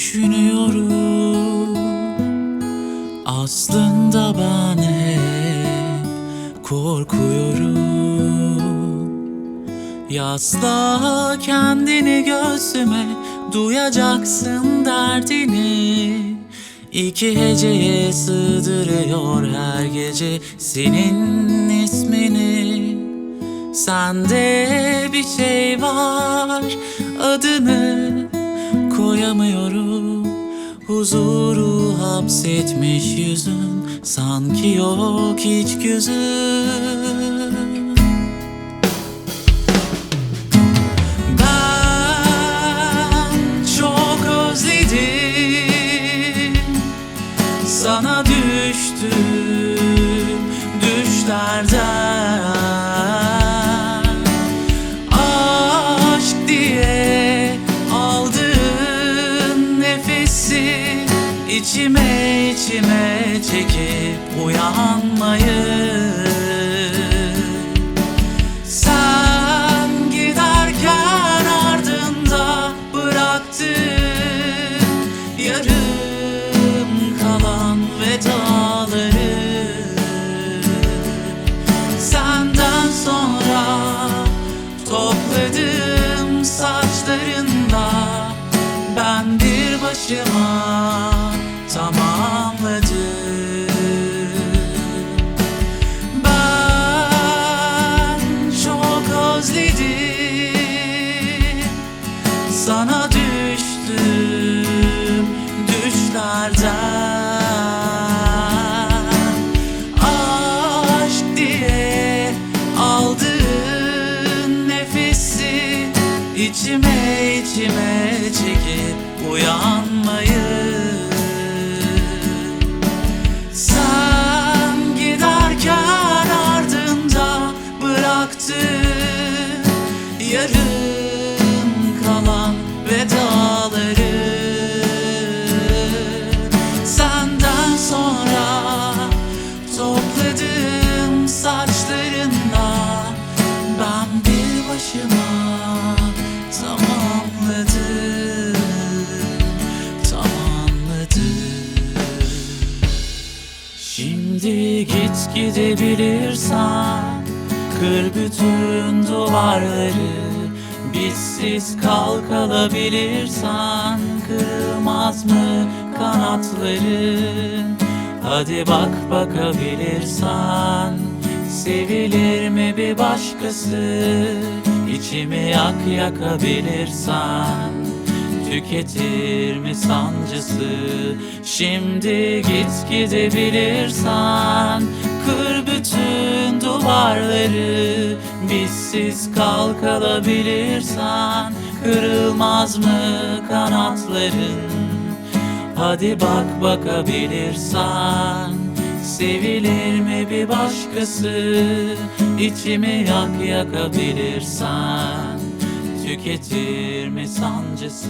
düşünüyorum. Aslında ben hep korkuyorum. Yasla kendini göğsüme Duyacaksın derdini. İki heceye sığdırıyor her gece senin ismini. Sende bir şey var adını koyamıyorum Huzuru hapsetmiş yüzün. Sanki yok hiç gözün içime içime çekip uyanmayı başıma tamamladım. Ben çok özledim. Sana düştüm düşlerden. Aşk diye aldığın nefesi içime içime bıraktın yarım kalan vedaları. Senden sonra topladım saçlarında Ben bir başıma tamamladım Tamamladım. Şimdi git gidebilirsen Kır bütün duvarları. Bizsiz kal kalabilirsen Kırılmaz mı kanatların Hadi bak bakabilirsen Sevilir mi bir başkası? İçimi yak yakabilirsen Tüketir mi sancısı? Şimdi git gidebilirsen Kır bütün duvarları. Bizsiz kal kalabilirsen Kırılmaz mı kanatların? Hadi bak bakabilirsen Sevilir mi bir başkası? İçimi yak yakabilirsen Tüketir mi sancısı